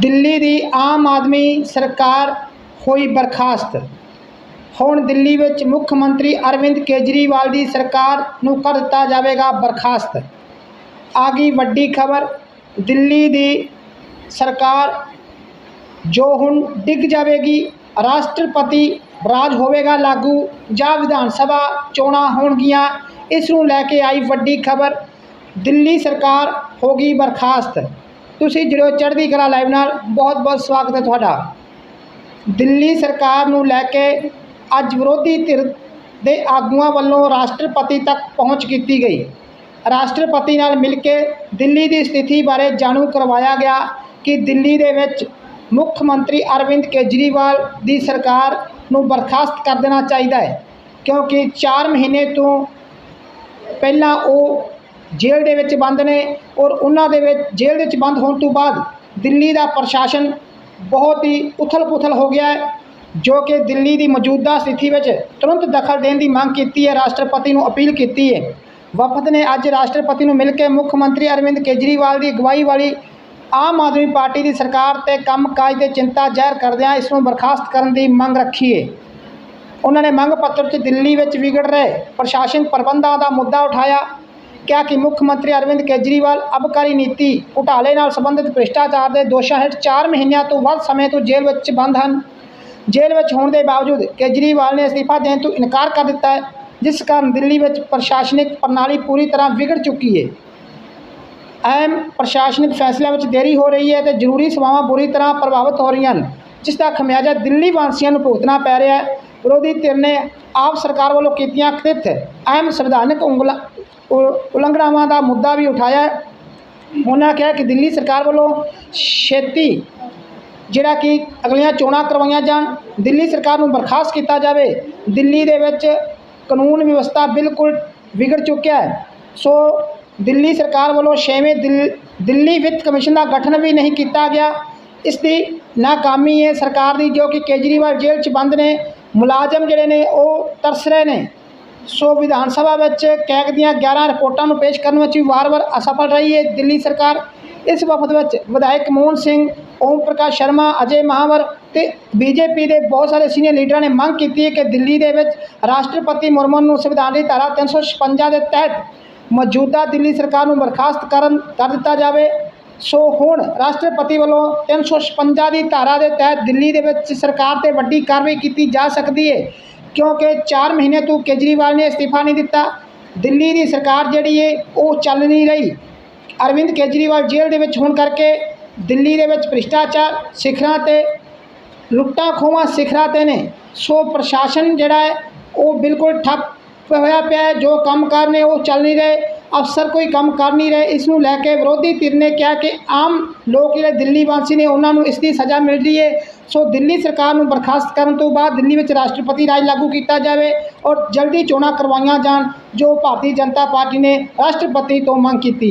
ਦਿੱਲੀ ਦੀ ਆਮ ਆਦਮੀ ਸਰਕਾਰ ਹੋਈ ਬਰਖਾਸਤ। ਹੁਣ ਦਿੱਲੀ ਵਿੱਚ ਮੁੱਖ ਮੰਤਰੀ ਅਰਵਿੰਦ ਕੇਜਰੀਵਾਲ ਦੀ ਸਰਕਾਰ ਨੂੰ ਕਰ ਦਿੱਤਾ ਜਾਵੇਗਾ ਬਰਖਾਸਤ। ਆ ਗਈ ਵੱਡੀ ਖਬਰ, ਦਿੱਲੀ ਦੀ ਸਰਕਾਰ ਜੋ ਹੁਣ ਡਿੱਗ ਜਾਵੇਗੀ, ਰਾਸ਼ਟਰਪਤੀ ਰਾਜ ਹੋਵੇਗਾ ਲਾਗੂ ਜਾਂ ਵਿਧਾਨ ਸਭਾ ਚੋਣਾਂ ਹੋਣਗੀਆਂ, ਇਸ ਨੂੰ ਲੈ ਕੇ ਆਈ ਵੱਡੀ ਖਬਰ, ਦਿੱਲੀ ਸਰਕਾਰ ਹੋ ਗਈ ਬਰਖਾਸਤ। ਤੁਸੀਂ ਜੁੜੋ ਚੜ੍ਹਦੀ ਕਲਾ ਲਾਈਵ ਨਾਲ ਬਹੁਤ ਬਹੁਤ ਸਵਾਗਤ ਹੈ ਤੁਹਾਡਾ। ਦਿੱਲੀ ਸਰਕਾਰ ਨੂੰ ਲੈ ਕੇ ਅੱਜ ਵਿਰੋਧੀ ਧਿਰ ਦੇ ਆਗੂਆਂ ਵੱਲੋਂ ਰਾਸ਼ਟਰਪਤੀ ਤੱਕ ਪਹੁੰਚ ਕੀਤੀ ਗਈ। ਰਾਸ਼ਟਰਪਤੀ ਨਾਲ ਮਿਲ ਕੇ ਦਿੱਲੀ ਦੀ ਸਥਿਤੀ ਬਾਰੇ ਜਾਣੂ ਕਰਵਾਇਆ ਗਿਆ ਕਿ ਦਿੱਲੀ ਦੇ ਵਿੱਚ ਮੁੱਖ ਮੰਤਰੀ ਅਰਵਿੰਦ ਕੇਜਰੀਵਾਲ ਦੀ ਸਰਕਾਰ ਨੂੰ ਬਰਖਾਸਤ ਕਰ ਦੇਣਾ ਚਾਹੀਦਾ ਹੈ, ਕਿਉਂਕਿ 4 ਮਹੀਨੇ ਤੋਂ ਪਹਿਲਾਂ ਉਹ ਜੇਲ੍ਹ ਦੇ ਵਿੱਚ ਬੰਦ ਨੇ ਔਰ ਉਹਨਾਂ ਦੇ ਵਿੱਚ ਜੇਲ੍ਹ ਦੇ ਵਿੱਚ ਬੰਦ ਹੋਣ ਤੋਂ ਬਾਅਦ ਦਿੱਲੀ ਦਾ ਪ੍ਰਸ਼ਾਸਨ ਬਹੁਤ ਹੀ ਉਥਲ-ਪੁਥਲ ਹੋ ਗਿਆ ਹੈ, ਜੋ ਕਿ ਦਿੱਲੀ ਦੀ ਮੌਜੂਦਾ ਸਥਿਤੀ ਵਿੱਚ ਤੁਰੰਤ ਦਖਲ ਦੇਣ ਦੀ ਮੰਗ ਕੀਤੀ ਹੈ, ਰਾਸ਼ਟਰਪਤੀ ਨੂੰ ਅਪੀਲ ਕੀਤੀ ਹੈ। ਵਫਦ ਨੇ ਅੱਜ ਰਾਸ਼ਟਰਪਤੀ ਨੂੰ ਮਿਲ ਕੇ ਮੁੱਖ ਮੰਤਰੀ ਅਰਵਿੰਦ ਕੇਜਰੀਵਾਲ ਦੀ ਅਗਵਾਈ ਵਾਲੀ ਆਮ ਆਦਮੀ ਪਾਰਟੀ ਦੀ ਸਰਕਾਰ ਤੇ ਕੰਮਕਾਜ ਤੇ ਚਿੰਤਾ ਜ਼ਾਹਿਰ ਕਰਦਿਆਂ ਇਸ ਨੂੰ ਬਰਖਾਸਤ ਕਰਨ ਦੀ ਮੰਗ ਰੱਖੀ ਹੈ। ਉਹਨਾਂ ਨੇ ਮੰਗ ਪੱਤਰ 'ਚ ਦਿੱਲੀ ਵਿੱਚ ਵਿਗੜ ਰਹੇ ਪ੍ਰਸ਼ਾਸਨ ਪ੍ਰਬੰਧਾਂ ਦਾ ਮੁੱਦਾ ਉਠਾਇਆ ਕਿਹਾ ਕਿ ਮੁੱਖ ਮੰਤਰੀ ਅਰਵਿੰਦ ਕੇਜਰੀਵਾਲ ਅਬਕਾਰੀ ਨੀਤੀ ਘੁਟਾਲੇ ਨਾਲ ਸੰਬੰਧਿਤ ਭ੍ਰਿਸ਼ਟਾਚਾਰ ਦੇ ਦੋਸ਼ਾਂ ਹੇਠ 4 ਮਹੀਨਿਆਂ ਤੋਂ ਵੱਧ ਸਮੇਂ ਤੋਂ ਜੇਲ੍ਹ ਵਿੱਚ ਬੰਦ ਹਨ। ਜੇਲ੍ਹ ਵਿੱਚ ਹੋਣ ਦੇ ਬਾਵਜੂਦ ਕੇਜਰੀਵਾਲ ਨੇ ਅਸਤੀਫਾ ਦੇਣ ਤੋਂ ਇਨਕਾਰ ਕਰ ਦਿੱਤਾ ਹੈ, ਜਿਸ ਕਾਰਨ ਦਿੱਲੀ ਵਿੱਚ ਪ੍ਰਸ਼ਾਸਨਿਕ ਪ੍ਰਣਾਲੀ ਪੂਰੀ ਤਰ੍ਹਾਂ ਵਿਗੜ ਚੁੱਕੀ ਹੈ। ਅਹਿਮ ਪ੍ਰਸ਼ਾਸਨਿਕ ਫੈਸਲਿਆਂ ਵਿੱਚ ਦੇਰੀ ਹੋ ਰਹੀ ਹੈ ਤੇ ਜ਼ਰੂਰੀ ਸੇਵਾਵਾਂ ਬੁਰੀ ਤਰ੍ਹਾਂ ਪ੍ਰਭਾਵਿਤ ਹੋ ਰਹੀਆਂ ਹਨ, ਜਿਸ ਦਾ ਖਮਿਆਜ਼ਾ ਦਿੱਲੀ ਵਾਸੀਆਂ ਨੂੰ ਭੁਗਤਣਾ ਪੈ ਰਿਹਾ ਹੈ। ਵਿਰੋਧੀ ਧਿਰ ਨੇ ਆਪ ਸਰਕਾਰ ਵੱਲੋਂ ਕੀਤੀਆਂ ਕਥਿਤ ਅਹਿਮ ਸੰਵਿਧਾਨਕ ਉਂਗਲਾਂ ਉਲੰਘਣਾਵਾਂ ਦਾ ਮੁੱਦਾ ਵੀ ਉਠਾਇਆ। ਉਹਨਾਂ ਕਿਹਾ ਕਿ ਦਿੱਲੀ ਸਰਕਾਰ ਵੱਲੋਂ ਛੇਤੀ ਜਿਹੜਾ ਕਿ ਅਗਲੀਆਂ ਚੋਣਾਂ ਕਰਵਾਈਆਂ ਜਾਣ, ਦਿੱਲੀ ਸਰਕਾਰ ਨੂੰ ਬਰਖਾਸਤ ਕੀਤਾ ਜਾਵੇ। ਦਿੱਲੀ ਦੇ ਵਿੱਚ ਕਾਨੂੰਨ ਵਿਵਸਥਾ ਬਿਲਕੁਲ ਵਿਗੜ ਚੁੱਕਿਆ ਹੈ। ਸੋ ਦਿੱਲੀ ਸਰਕਾਰ ਵੱਲੋਂ ਛੇਵੇਂ ਦਿੱਲੀ ਵਿੱਤ ਕਮਿਸ਼ਨ ਦਾ ਗਠਨ ਵੀ ਨਹੀਂ ਕੀਤਾ ਗਿਆ। ਇਸ ਦੀ ਨਾਕਾਮੀ ਹੈ ਸਰਕਾਰ ਦੀ ਜੋ ਕਿ ਕੇਜਰੀਵਾਲ ਜੇਲ੍ਹ 'ਚ ਬੰਦ ਨੇ, ਮੁਲਾਜ਼ਮ ਜਿਹੜੇ ਨੇ ਉਹ ਤਰਸ ਰਹੇ ਨੇ। ਸੋ ਵਿਧਾਨ ਸਭਾ ਵਿੱਚ ਕੈਗ ਦੀਆਂ 11 ਰਿਪੋਰਟਾਂ ਨੂੰ ਪੇਸ਼ ਕਰਨ ਵਿੱਚ ਵੀ ਵਾਰ-ਵਾਰ ਅਸਫਲ ਰਹੀ ਹੈ ਦਿੱਲੀ ਸਰਕਾਰ। ਇਸ ਵਫਦ ਵਿੱਚ ਵਿਧਾਇਕ ਮੋਹਨ ਸਿੰਘ, ਓਮ ਪ੍ਰਕਾਸ਼ ਸ਼ਰਮਾ, ਅਜੇ ਮਹਾਵਰ ਤੇ ਬੀਜੇਪੀ ਦੇ ਬਹੁਤ ਸਾਰੇ ਸੀਨੀਅਰ ਲੀਡਰਾਂ ਨੇ ਮੰਗ ਕੀਤੀ ਹੈ ਕਿ ਦਿੱਲੀ ਦੇ ਵਿੱਚ ਰਾਸ਼ਟਰਪਤੀ ਮੁਰਮਨ ਨੂੰ ਸੰਵਿਧਾਨ ਦੀ ਧਾਰਾ 356 ਦੇ ਤਹਿਤ ਮੌਜੂਦਾ ਦਿੱਲੀ ਸਰਕਾਰ ਨੂੰ ਬਰਖਾਸਤ ਕਰਨ ਕਰ ਦਿੱਤਾ ਜਾਵੇ। ਸੋ ਹੁਣ ਰਾਸ਼ਟਰਪਤੀ ਵੱਲੋਂ 356 ਦੀ ਧਾਰਾ ਦੇ ਤਹਿਤ ਦਿੱਲੀ ਦੇ ਵਿੱਚ ਸਰਕਾਰ ਤੇ ਵੱਡੀ ਕਾਰਵਾਈ ਕੀਤੀ ਜਾ ਸਕਦੀ ਹੈ। ਕਿਉਂਕਿ 4 ਮਹੀਨੇ ਤੋਂ ਕੇਜਰੀਵਾਲ ਨੇ ਅਸਤੀਫਾ ਨਹੀਂ ਦਿੱਤਾ। ਦਿੱਲੀ ਦੀ ਸਰਕਾਰ ਜਿਹੜੀ ਹੈ ਉਹ ਚੱਲ ਨਹੀਂ ਰਹੀ। ਅਰਵਿੰਦ ਕੇਜਰੀਵਾਲ ਜੇਲ੍ਹ ਦੇ ਵਿੱਚ ਹੋਣ ਕਰਕੇ ਦਿੱਲੀ ਦੇ ਵਿੱਚ ਭ੍ਰਿਸ਼ਟਾਚਾਰ ਸਿਖਰਾਂ ਤੇ, ਲੁੱਟਾਂ ਖੋਹਾਂ ਸਿਖਰਾਂ ਤੇ ਨੇ। ਸੋ ਪ੍ਰਸ਼ਾਸਨ ਜਿਹੜਾ ਹੈ, ਉਹ ਬਿਲਕੁਲ ਠੱਪ ਹੋਇਆ ਪਿਆ ਹੈ। ਜੋ ਕੰਮਕਾਰ ਨੇ, ਉਹ ਚੱਲ ਨਹੀਂ ਰਹੇ। ਅਫਸਰ ਕੋਈ ਕੰਮ ਕਰ ਨਹੀਂ ਰਹੇ, ਇਸ ਨੂੰ ਲੈ ਕੇ ਵਿਰੋਧੀ ਧਿਰ ਨੇ ਕਿਹਾ ਕਿ ਆਮ ਲੋਕ ਜਿਹੜੇ ਦਿੱਲੀ ਵਾਸੀ ਨੇ, ਉਹਨਾਂ ਨੂੰ ਇਸ ਦੀ ਸਜ਼ਾ ਮਿਲ ਰਹੀ ਹੈ। ਸੋ ਦਿੱਲੀ ਸਰਕਾਰ ਨੂੰ ਬਰਖਾਸਤ ਕਰਨ ਤੋਂ ਬਾਅਦ ਦਿੱਲੀ ਵਿੱਚ ਰਾਸ਼ਟਰਪਤੀ ਰਾਜ ਲਾਗੂ ਕੀਤਾ ਜਾਵੇ ਔਰ ਜਲਦੀ ਚੋਣਾਂ ਕਰਵਾਈਆਂ ਜਾਣ, ਜੋ ਭਾਰਤੀ ਜਨਤਾ ਪਾਰਟੀ ਨੇ ਰਾਸ਼ਟਰਪਤੀ ਤੋਂ ਮੰਗ ਕੀਤੀ